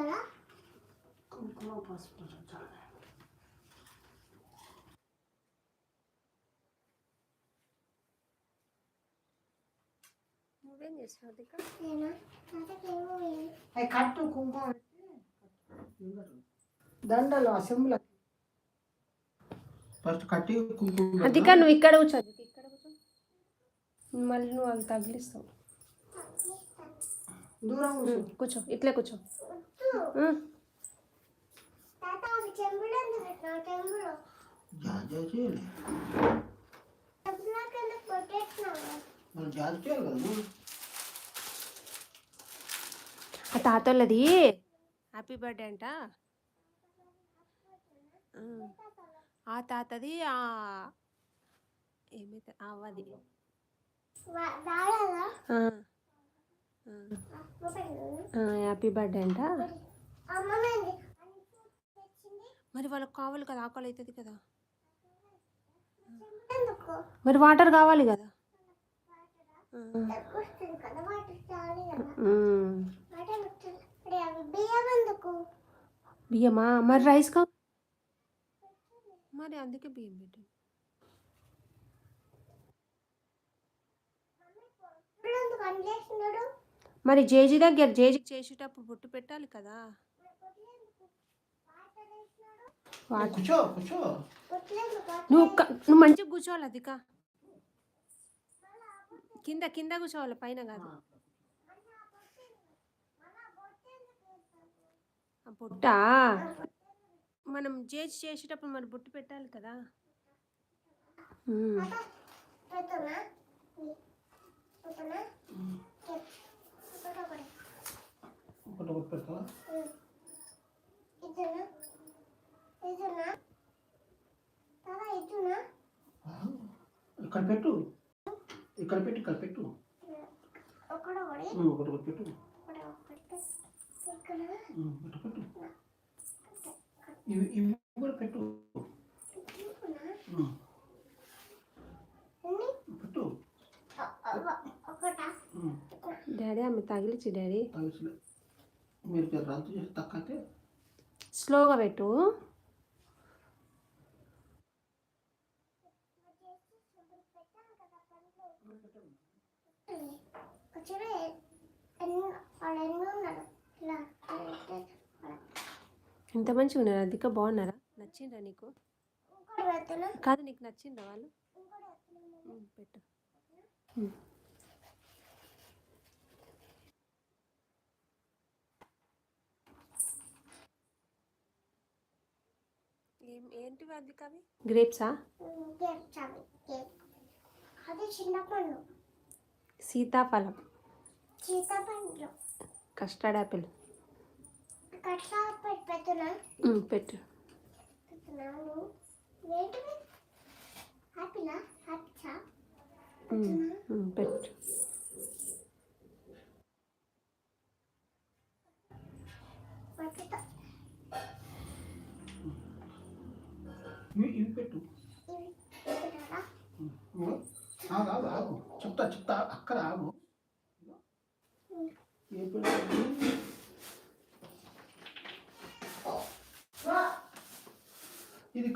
కదా కుంకుమ పసుపు. నువ్వేం అవి కట్టు కుంకుమ. దండలు ఆ చెంబుల ఫస్ట్ కట్టి కుంకుమ అదిక నువ్వు ఇక్కడ కూర్చో ఇక్కడ కూర్చో. మళ్ళీ నువ్వు అవి తగిలిస్తావు. దూరం కూర్చో. ఇట్లే కూర్చో. ఆ తాతోళ్ళది హ్యాపీ బర్త్డే అంట. ఆ తాతది ఆ ఏమైతే. ఆ, హ్యాపీ బర్త్డే అంట. మరి వాళ్ళకి కావాలి కదా ఆకలి అవుతుంది కదా. మరి వాటర్ కావాలి కదా. బియ్యమా? మరి రైస్ కా? మరి అందుకే బియ్యం పెట్టు మరి జేజీ దగ్గర జేజీకి చేసేటప్పుడు బొట్టు పెట్టాలి కదా? నువ్వు నువ్వు మంచిగా కూర్చోవాలి అదిక. కింద కింద కూర్చోవాలి పైన కాదు. ఆ. బొట్ట? మనం జేజీ చేసేటప్పుడు మరి బొట్టు పెట్టాలి కదా? ఉమ్. ఒకటి ఒకటి ఆ, ఇక్కడ పెట్టు. ఇక్కడ పెట్టు ఇక్కడ పెట్టు. ఒకటి. ఒకటి పెట్టు. పెట్టు. ఇవి ఇవి కూడా పెట్టు. పెట్టు. ఒకటా డాడీ ఆమె తగిలిచి డాడీ. మీరు రద్దు చేసి తక్కతే స్లోగా పెట్టు. ఎంత మంచిగా ఉన్నారు? అదిక బాగున్నారా? నచ్చిండ్రా నీకు? కాదు నీకు నచ్చిండ్రా వాళ్ళు? పెట్టు. ఏం ఏంటివి అదిక అవి? గ్రేప్సా? చావి కేక్ అది చిన్నపండు సీతాఫలం. సీతాపండు కస్టర్డ్ యాపిల్ కట్లా పెట్టి పెట్టు.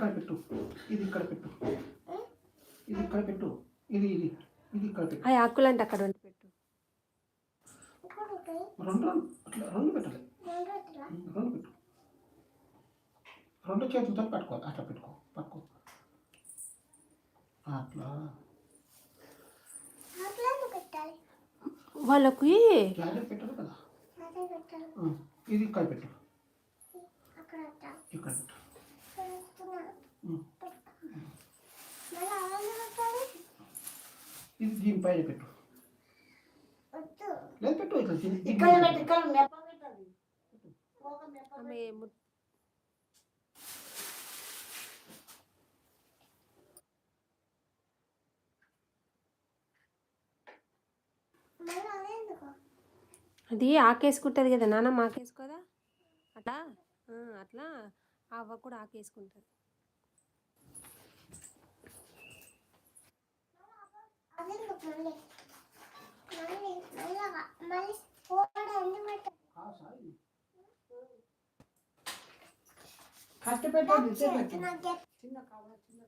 ఇక్కడ పెట్టు. ఇది ఇక్కడ పెట్టు. ఇది ఇక్కడ పెట్టు. ఇది ఇది. ఇది ఇక్కడ పెట్టు. ఆ ఆకులు అంటే అక్కడ ఉండి పెట్టు. రెండు రెండు అట్లా రెండు పెట్టాలి. రెండు పెట్టు. రెండు చేతులతో పట్టుకో. అట్లా పెట్టుకో. పట్టుకో. అట్లా. వాళ్ళకి పెట్టాలి కదా? ఇది ఇక్కడ పెట్టు. ఇక్కడ పెట్టు పెడుతున్నా ఉమ్, మళ్ళీ అలాగే పెట్టాలి ఇది దీనిపైన పెట్టు. లేదు పెట్టు ఇక్కడ అదే ఆకేసుకుంటుంది కదా నాన్నమ్మ ఆకేసుకోదా? అట్లా? అట్లా. ఆ అవ్వ కూడా ఆకేసుకుంటుంది అదే ఎందుకు మళ్ళీ మళ్ళీ మళ్ళీ మళ్ళీ పోవడం ఎందుకు పెట్టాలి కాసా ఇది కట్టు పెట్టండి చేతున గెట్ చిన్న కావాలి చిన్న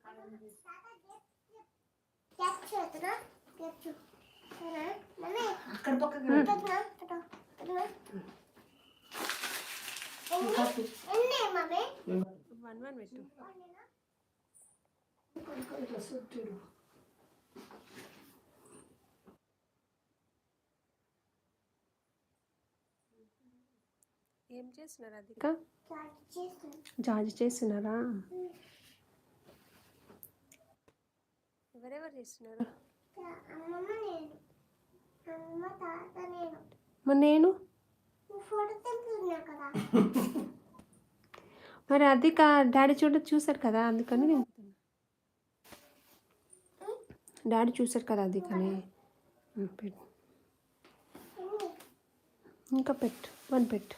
మమ్మీ అక్కడ మమ్మీ వన్ వన్ పెట్టు. ఇట్లా ఏం చేస్తున్నారు చేస్తున్నా జార్జ్ చేస్తున్నారా? ఎవరెవరు చేస్తున్నారు? నేను నేను? మరి నేను అది కా డాడీ చూడ చూసారు కదా అందుకని దింపుతున్నా డాడీ చూసారు కదా అది కానీ పెట్టు. ఇంకా పెట్టు వన్ పెట్టు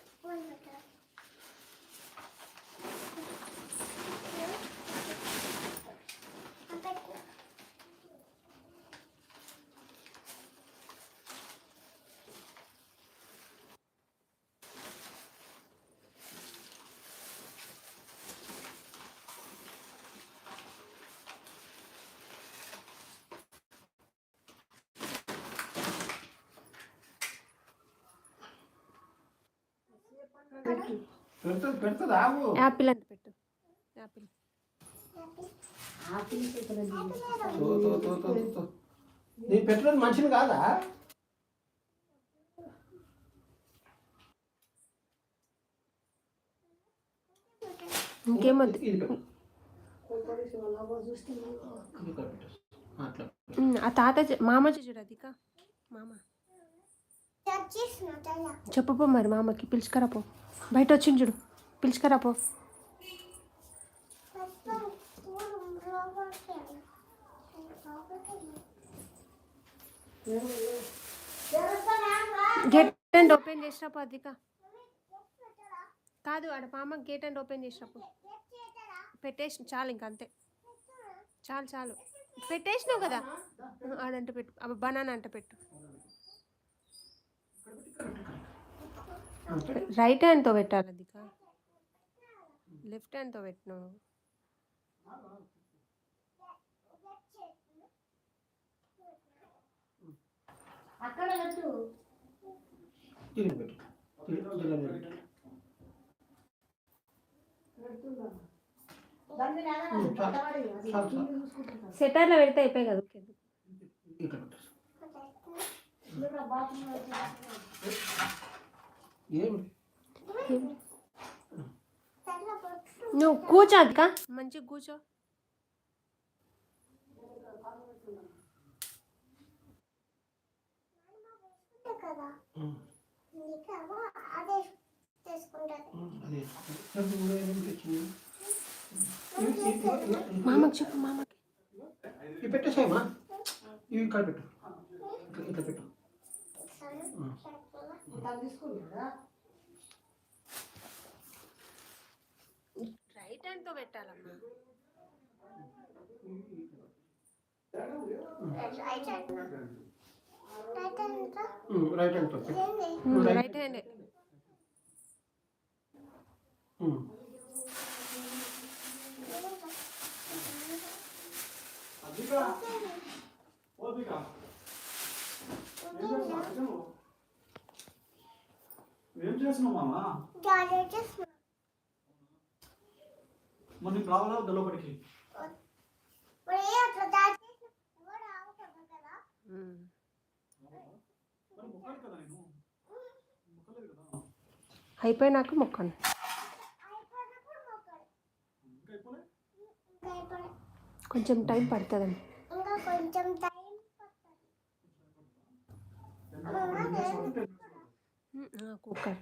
పెట్టు పెడుతుంది పెడుతుంది ఆవు యాపిల్ అంత పెట్టు. యాపిల్. నేను పెట్టడం మంచిది కాదా? ఇంకేమొద్దు ఆ తాత చే- మామ చూడు అది కా మామ. చెప్పపో మరి మామకి పిలుచుకరా పో. బయట వచ్చింది చూడు. పిలుచుకరా పో. గేట్ అండ్ ఓపెన్ చేసినప్పుడు అది కాదు ఆడ పామ గేట్ అండ్ ఓపెన్ చేసినప్పుడు పెట్టేసి చాలు ఇంక అంతే. చాలు చాలు. పెట్టేసినావు కదా? ఆడంట పెట్టు. బనానా అంట పెట్టు. రైట్ హ్యాండ్తో పెట్టాలి అది లెఫ్ట్ హ్యాండ్తో పెట్టినావు పెట్టు. సెటర్లో పెడితే అయిపోయి కదా ఓకే ఇక్కడ పెట్టు ఏమి తెల్ల బొట్టు నువ్వు కూర్చో అది కా మంచిగా కూర్చో. మామకి చెప్పు మామకి. ఇవి పెట్టేసాయమ్మా. ఇవి ఇక్కడ పెట్టు. ఇట్లా. పెట్టు. రైట్ హ్యాండ్తో పెట్టాలమ్మా. రైట్ హ్యాండ్ రైట్ హ్యాండ్తో ఉమ్, రైట్ హ్యాండ్ పెట్టు ఏంది రైట్ హ్యాండ్ ఉమ్. ఏం చేస్తున్నావు మరి నీకు రావాలా వద్దా లోపలికి? అయిపోయినాక మొక్కండి. అయిపోయి కొంచెం టైం పడుతుందండి. ఇంకా కొంచెం టైం కుక్కర్.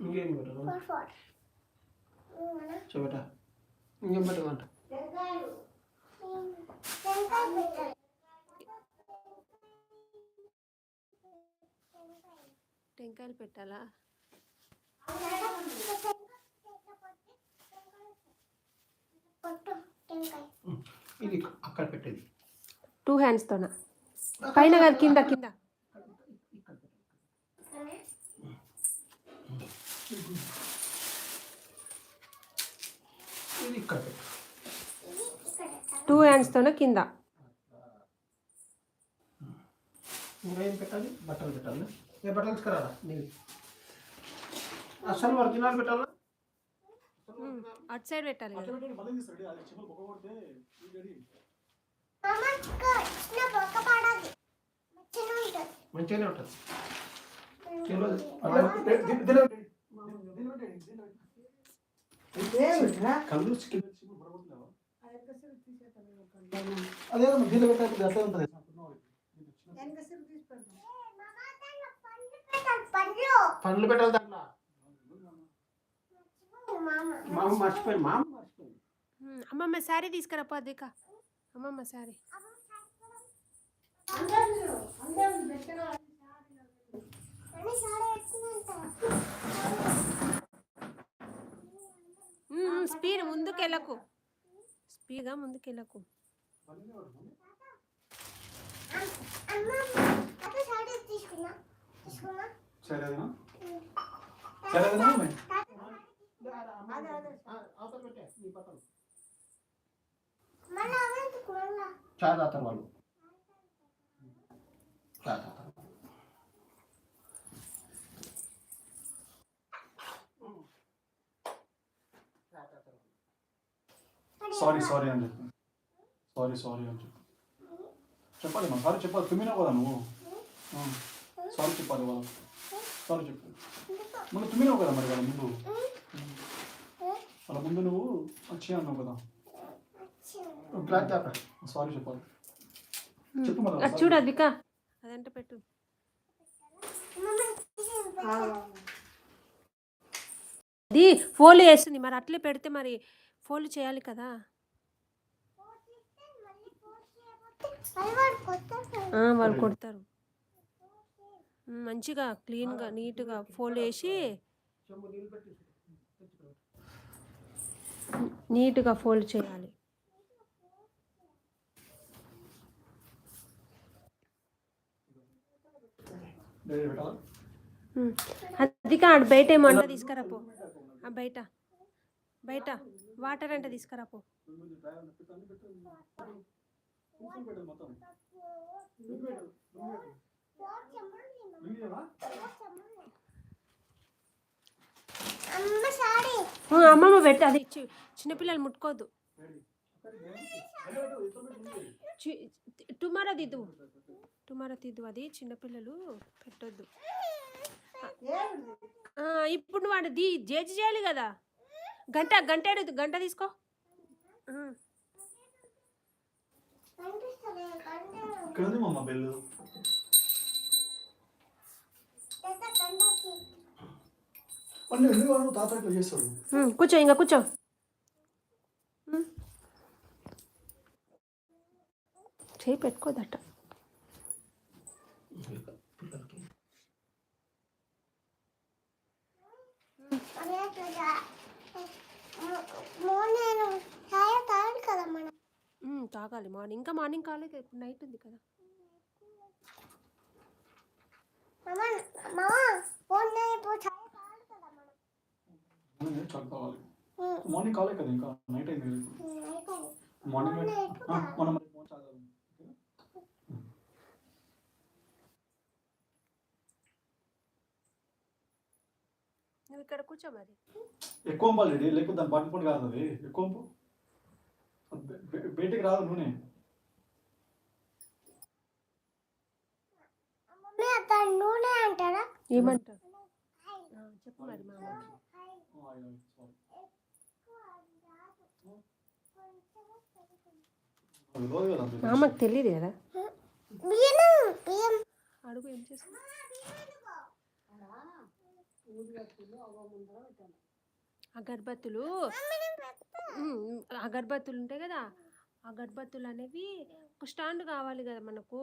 ఇంకేం చూపెట్టా ఇంకేం పెట్టమంట టెంకాయలు పెట్టాలా? ఇది అక్కడ పెట్టేది. టూ హ్యాండ్స్తోనా పైన కాదు కింద కింద ఇక్కడ పెట్టు ఇక్కడ పెట్టు ఇది ఇక్కడ పెట్టాలి. టూ హ్యాండ్స్తోనే కింద ఇంకా ఏం పెట్టాలి? బట్టలు పెట్టాలి ఏ బట్టలు అసలు ఒరిజినల్ పెట్టాలా? అటు సైడ్ పెట్టాలి మంచిగానే ఉంటుంది. అదే దీనిలో పెట్టాలి అట్లా ఉంటుంది పండ్లు పెట్టాలి పండ్లు పండ్లు పెట్టాలి దాంట్లో మామ మామ మర్చిపోయి మామ మర్చిపోయి. ఉమ్, అమ్మమ్మ శారీ తీసుకురా పోదిక అమ్మమ్మ శారీ. అని సాడే ఎక్కువ స్పీడ్ ముందుకు వెళ్ళకు స్పీడ్గా ముందుకు వెళ్ళకు అమ్మ అదే సాడే తీసుకున్నా తీసుకున్నా సరే అదేనా సరే అదేనా అమ్మాయి? అవసరం పెట్టే నీ బట్టలు మళ్ళీ అవేందుకు మళ్ళా చాయ్ తాగుతారు వాళ్ళు. చాయ్ సారీ సారీ అని చెప్పు సారీ సారీ అని చెప్పు చెప్పాలి మా సారీ చెప్పాలి. తుమ్మినావు కదా నువ్వు. సారీ చెప్పాలి వాళ్ళు సారీ చెప్పు ముందు తుమ్మినావు కదా మరి వాళ్ళ ముందు. వాళ్ళ ముందు నువ్వు వచ్చి అన్నావు కదా. తాపరా సారీ చెప్పాలి. చెప్పు మరి అది చూడు అదిక అదంటే పెట్టు. అది వేస్తుంది మరి అట్లే పెడితే మరి ఫోల్డ్ చేయాలి కదా? వాళ్ళు కొడతారు. మంచిగా క్లీన్గా నీట్గా ఫోల్డ్ వేసి నీట్గా ఫోల్డ్ చేయాలి. అది పెట్టాలా బయట ఏమో అంట తీసుకురాపో బయట. బయట వాటర్ అంటే తీసుకురాపో. అమ్మమ్మ పెట్టు అది చిన్నపిల్లలు ముట్టుకోవద్దు టుమారో తిద్దు. టుమారో తిద్దు అది చిన్నపిల్లలు పెట్టొద్దు. ఇప్పుడు నువ్వు వాడు దీ జేజి చేయాలి కదా? గంట గంట గంట తీసుకో. కూర్చో ఇంకా కూర్చో. చేయి పెట్టుకోదట. పిల్లలకి. తాగాలి మార్నింగ్. ఇంకా మార్నింగ్ కాలేదు ఇప్పుడు నైట్ ఉంది కదా. మార్నింగ్ కాలే కదా ఇంకా. నైట్ అయింది. మార్నింగ్ మనం నువ్వు ఇక్కడ కూర్చో మరి. ఎక్కువ పంపాలి రెడీ లేకపోతే దాని పాటు పాటు కాదు అది. ఎక్కువ బయటికి రాదు నూనె. నూనె అంటారా? చెప్పు మరి. మామకు తెలియదు కదా. అడుగు ఏం చేస్తా అగరబత్తులు అగరబత్తులు ఉంటాయి కదా అగరబత్తులు అనేవి ఒక స్టాండ్ కావాలి కదా మనకు.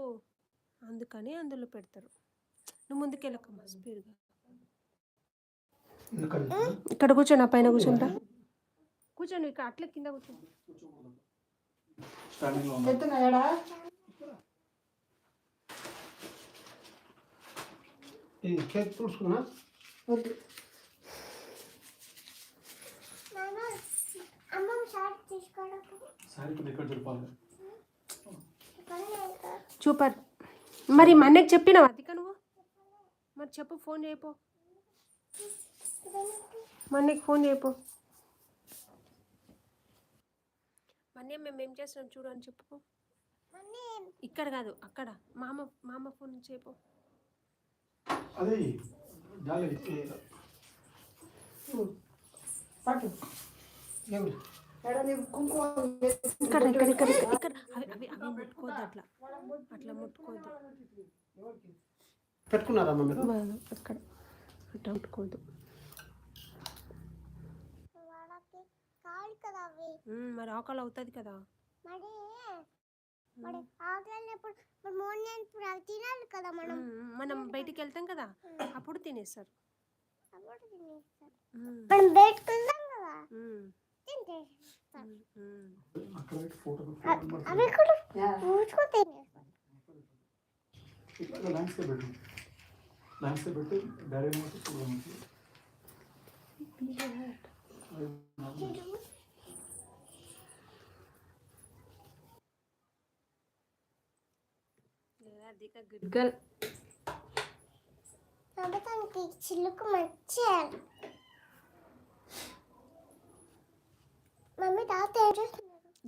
అందుకని అందులో పెడతారు. నువ్వు ముందుకెళ్ళకమ్మా స్పీడ్గా. ఇక్కడ నా పైన కూర్చుంటా. కూర్చోను ఇక్కడ అట్లే కింద కూర్చో. స్టాండింగ్లో ఉన్నా. ఇది చేతి తుడుచుకున్నా నాన్న అమ్మమ్మ షార్ట్ తీసుకోవడం సారీ కింద ఎక్కడ చెప్పాలి చూపర్ మరి మా అన్నకి చెప్పినావా అదిక నువ్వు మరి చెప్పు ఫోన్ చేయపో మా అన్నకి ఫోన్ చేయపో మన్నీ మేము ఏం చేస్తున్నాం చూడు అని చెప్పు ఇక్కడ కాదు అక్కడ మామ మామ ఫోన్ చేయపో పట్టు ఇక్కడ ఇక్కడ ఇక్కడ ఇక్కడ అవి అవి అవి ముట్టుకోవద్దు అట్లా. అట్లా ముట్టుకోవద్దు. బాగా అక్కడ. అట్లా ముట్టుకోవద్దు. మరి ఆకలి అవుతుంది కదా. మరి మరి ఆకలినప్పుడు మరి మార్నింగ్ ఇప్పుడు అవి తినాలి కదా మనం. మనం బయటికి వెళ్తాం కదా అప్పుడు తినేస్తారు. అప్పుడు తినేస్తాం ఉమ్, మనం బయటకు వెళ్తాం కదా. ఉమ్, తింటేస్తాం ఉమ్, ఉమ్. అక్కడ పెట్టి ఫోటో అవి కూడా ఊచుకో తినేస్తాం ఇక్కడ ల్యాండ్స్కేప్ పెట్టు ల్యాండ్స్కేప్ పెట్టి డాడీ ఏమో చూడమని గుడ్ గర్ల్ నవ్వుతానికి చిల్లుకు మర్చేయాలి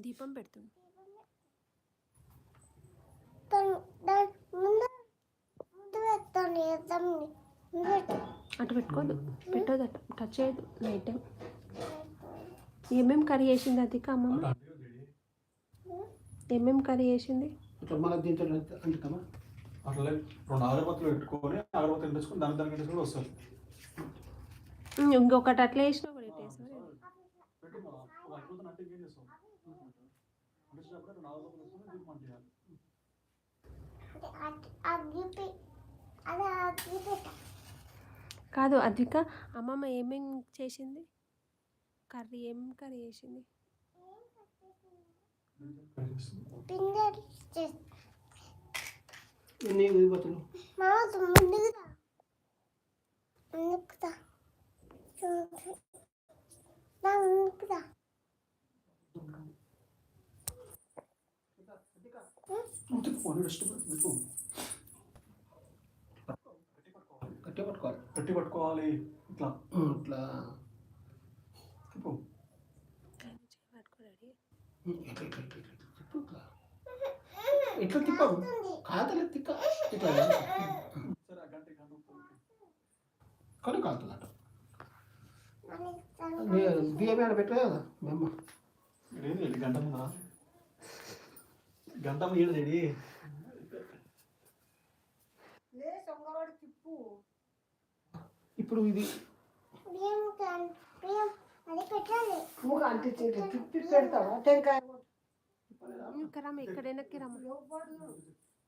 దీపం పెడుతుంది. అటు పెట్టుకోదు. పెట్టదు అటు. టచ్ చేయదు నైట్ టైం ఏమేం కర్రీ చేసింది అదిక అమ్మమ్మ? ఏమేం కర్రీ చేసింది? అట్లా రెండు పెట్టుకొని దాని ఇంకొకటి అట్లా వేసినా కూడా అగరబత్తులు అంటే ఏం చేస్తాం. అంటించినప్పుడు అగరబత్తులు వేసుకొని దీపం అంటియాలి కాదు అదిక అమ్మమ్మ ఏమేం చేసింది? కర్రీ ఏం కర్రీ చేసింది? ముందుకుదా ముందుకుదా గట్టి పట్టుకోవాలి గట్టి పట్టుకోవాలి ఇట్లా. ఇట్లా. ఉమ్, ఇట్లా ఇట్లా ఇట్లా ఇట్లా తిప్పు ఇట్లా ఇట్లా తిప్పావు కాదలే తిక్క ఇట్లా కాలుతుందట మళ్ళీ బియ్యం పెట్టలేదు కదా మేము గంట ముందా గంట మీద ఏడు ఇప్పుడు ఇది.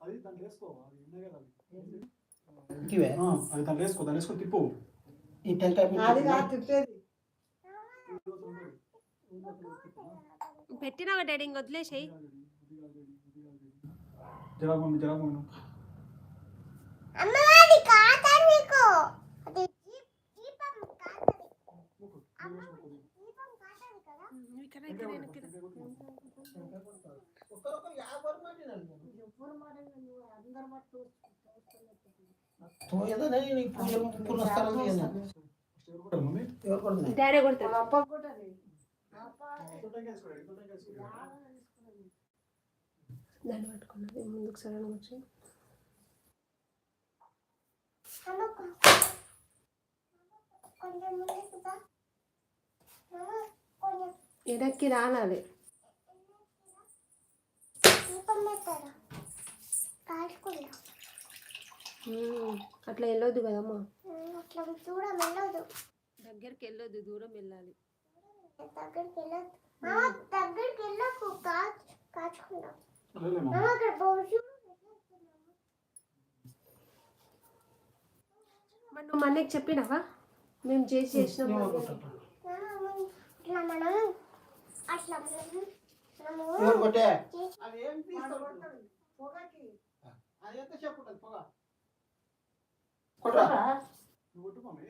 అది తిప్పి వేసుకో అది ఉన్నాయి కదా. ఇవే? అది వేసుకో దాన్ని వేసుకొని ఈ అది. కాదు తిప్పేది. పెట్టినావా డాడీ ఇంక వదిలేసేయి? డాడీ కొడతాడు. వాళ్ళ అప్ప కూడా దాన్ని పట్టుకున్నది ముందుకు సరైన వచ్చి అమ్మ కొ- కొంచెం ముందుకుదా అమ్మ కొంచెం వెనక్కి రానాలి. అట్లా వెళ్ళొద్దు కదమ్మా. అట్లా చూడ వెళ్ళదు దగ్గరికి వెళ్ళొద్దు దూరం వెళ్ళాలి. దగ్గరికి వెళ్ళదు మామ దగ్గరికి వెళ్ళకు కాచు కాచుకుందాం లేలే మమ్మీ మామ అక్కడ బోర్డు మరి నువ్వు మనకి చెప్పినావా మేము చేసి చేసినాం ఎవరు అని. కొట్టారు? ఇట్లా మనం అట్లా మనం మనము ఎవరు కొట్టే? చేసి అది ఏం తీస్తావు? పొగకి అది ఎంతసేపు ఉంటుంది పొగ? కొట్టరా? నువ్వు కొట్టు మమ్మీ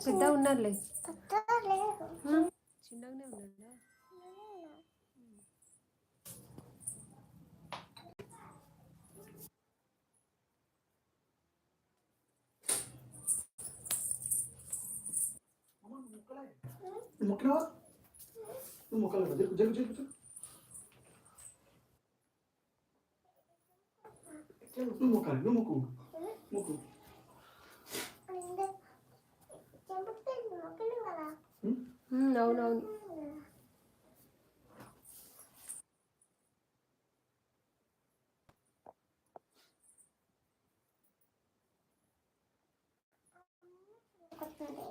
పెద్ద ఉన్నారులే. చిన్నగానే ఉన్నాడా? మొక్కలేవా జరుగు జరుగు జరుగు జరుగు. నువ్వు మొక్కాలి నువ్వు మొక్కు మొక్కు చెంపుతుంది మొక్కలు కదా ఉమ్, అవునవును కొడుతుంది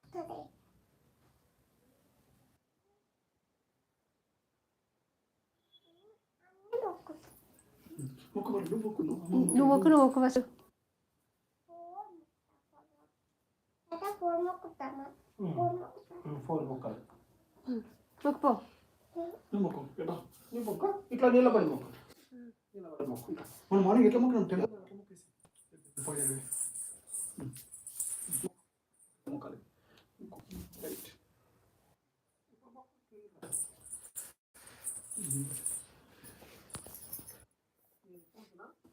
కొడుతుంది అన్ని మొక్కుతుంది మొక్కు మరి నువ్వు మొక్కు నువ్వు నువ్వు ఒక నువ్వు ఒక వస్తు అయితే ఫోన్ మొక్కుతామా ఫోన్ మొక్కుతామా ఫోన్ మొక్కాలి మొక్కుపో నువ్వు మొక్కు నువ్వు మొక్క ఇట్లా నిలబడి మొక్కు నిలబడి మొక్కు ఇట్లా మనం మార్నింగ్ ఎట్లా మొక్కినాం తెల్ల అట్లా మొక్కేసి పోయేది మొక్కాలి రైట్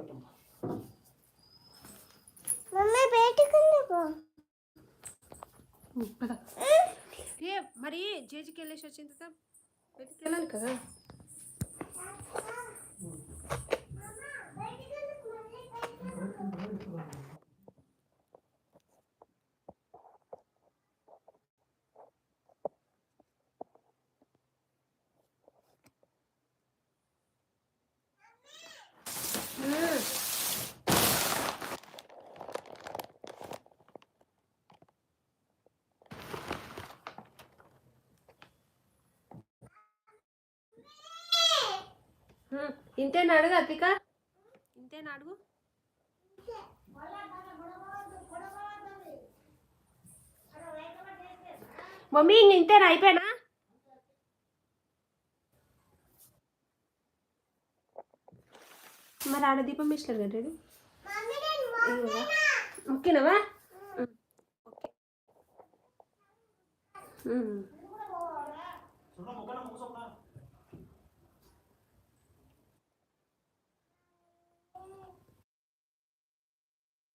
అయిపోయింది కదా ఏమో చాలా అయిపోయింది కదా ఇంకా ఇంకా పోతాం పా, పోతాం. మమ్మీ బయటకు పో ఉమ్, పద. ఏ మరి జేజీకి వెళ్ళేసి వచ్చిన తర్వాత బయటికి వెళ్ళాలి కదా. ఇంతేనా అడుగు అతిక? ఇంతేనా అడుగు? మమ్మీ ఇంక ఇంతేనా? అయిపోయినా? మరి ఆడ దీపం వేసినారు కదా. ఓకేనావా ఓకే.